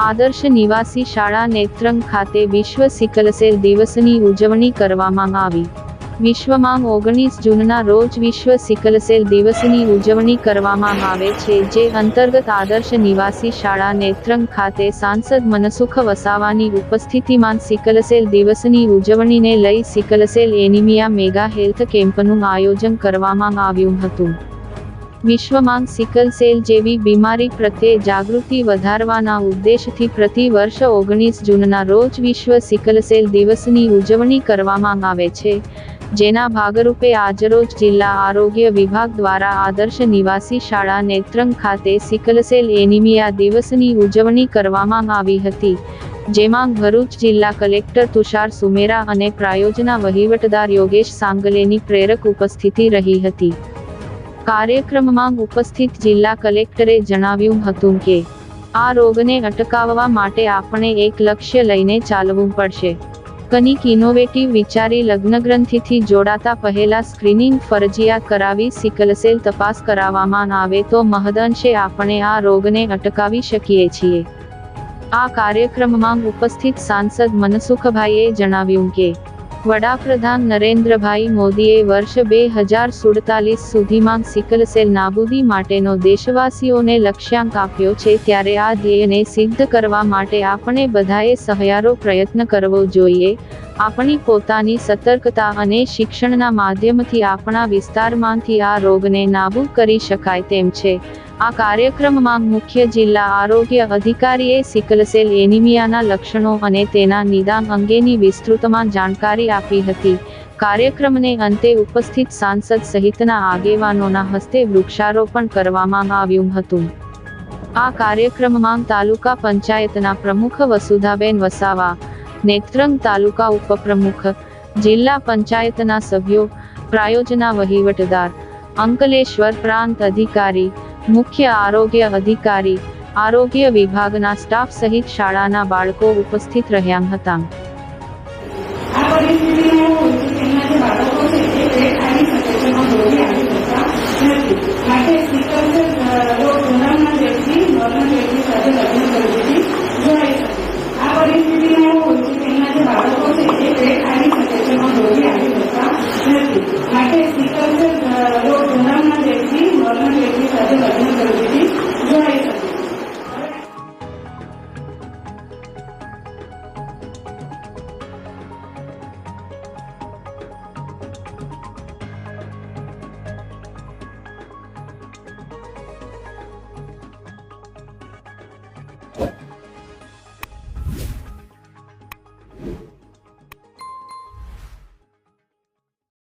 આદર્શ નિવાસી શાળા નેત્રંગ ખાતે વિશ્વ સિકલસેલ દિવસની ઉજવણી કરવામાં આવી. વિશ્વમાં ઓગણીસ જૂનના રોજ વિશ્વ સિકલસેલ દિવસની ઉજવણી કરવામાં આવે છે, જે અંતર્ગત આદર્શ નિવાસી શાળા નેત્રંગ ખાતે સાંસદ મનસુખ વસાવાની ઉપસ્થિતિમાં સિકલસેલ દિવસની ઉજવણીને લઈ સિકલસેલ એનિમિયા મેગા હેલ્થ કેમ્પનું આયોજન કરવામાં આવ્યું હતું. વિશ્વમાં સિકલ સેલ જેવી બીમારી પ્રત્યે જાગૃતિ વધારવાના ઉદ્દેશથી પ્રતિ વર્ષ ઓગણીસ જૂનના રોજ વિશ્વ સિકલ સેલ દિવસની ઉજવણી કરવામાં આવે છે, જેના ભાગરૂપે આજરોજ જિલ્લા આરોગ્ય વિભાગ દ્વારા આદર્શ નિવાસી શાળા નેત્રંગ ખાતે સિકલ સેલ એનિમિયા દિવસની ઉજવણી કરવામાં આવી હતી, જેમાં ભરૂચ જિલ્લા કલેક્ટર તુષાર સુમેરા અને પ્રાયોજના વહીવટદાર યોગેશ સાંગલેની પ્રેરક ઉપસ્થિતિ રહી હતી. કાર્યક્રમમાં ઉપસ્થિત જિલ્લા કલેક્ટરે જણાવ્યું હતું કે, આ રોગને અટકાવવા માટે આપણે એક લક્ષ્ય લઈને ચાલવું પડશે. કનિક ઇનોવેટિવ વિચારી લગ્નગ્રંથિથી જોડાતા પહેલા સ્ક્રીનિંગ ફરજિયાત કરાવી સિકલસેલ તપાસ કરાવવામાં આવે તો મહદઅંશે આપણે આ રોગને અટકાવી શકીએ છીએ. આ કાર્યક્રમમાં ઉપસ્થિત સાંસદ મનસુખભાઈએ જણાવ્યું કે વડાપ્રધાન નરેન્દ્રભાઈ મોદીએ વર્ષ બે હજાર સુડતાલીસ સુધીમાં સિકલસેલ નાબૂદી માટેનો દેશવાસીઓને લક્ષ્યાંક આપ્યો છે ત્યારે આ ધ્યેયને સિદ્ધ કરવા માટે આપણે બધાએ સહિયારો પ્રયત્ન કરવો જોઈએ. આપણી પોતાની સતર્કતા અને શિક્ષણના માધ્યમથી આપણા વિસ્તારમાંથી આ રોગને નાબૂદ કરી શકાય તેમ છે. આ કાર્યક્રમમાં મુખ્ય જિલ્લા આરોગ્ય અધિકારીએ સિકલસેલ એનિમિયાના લક્ષણો અને તેના નિદાન અંગેની વિસ્તૃતમાં જાણકારી આપી હતી. કાર્યક્રમને અંતે ઉપસ્થિત સાંસદ સહિતના આગેવાનોના હસ્તે વૃક્ષારોપણ કરવામાં આવ્યું હતું. આ કાર્યક્રમમાં તાલુકા પંચાયતના પ્રમુખ વસુધાબેન વસાવા, નેત્રંગ તાલુકા ઉપપ્રમુખ, જિલ્લા પંચાયતના સભ્યો, પ્રાયોજના વહીવટદાર, અંકલેશ્વર પ્રાંત અધિકારી મુખ્ય આરોગ્ય અધિકારી આરોગ્ય વિભાગના સ્ટાફ સહિત શાળાના બાળકો ઉપસ્થિત રહ્યા હતા. આ مقدم What?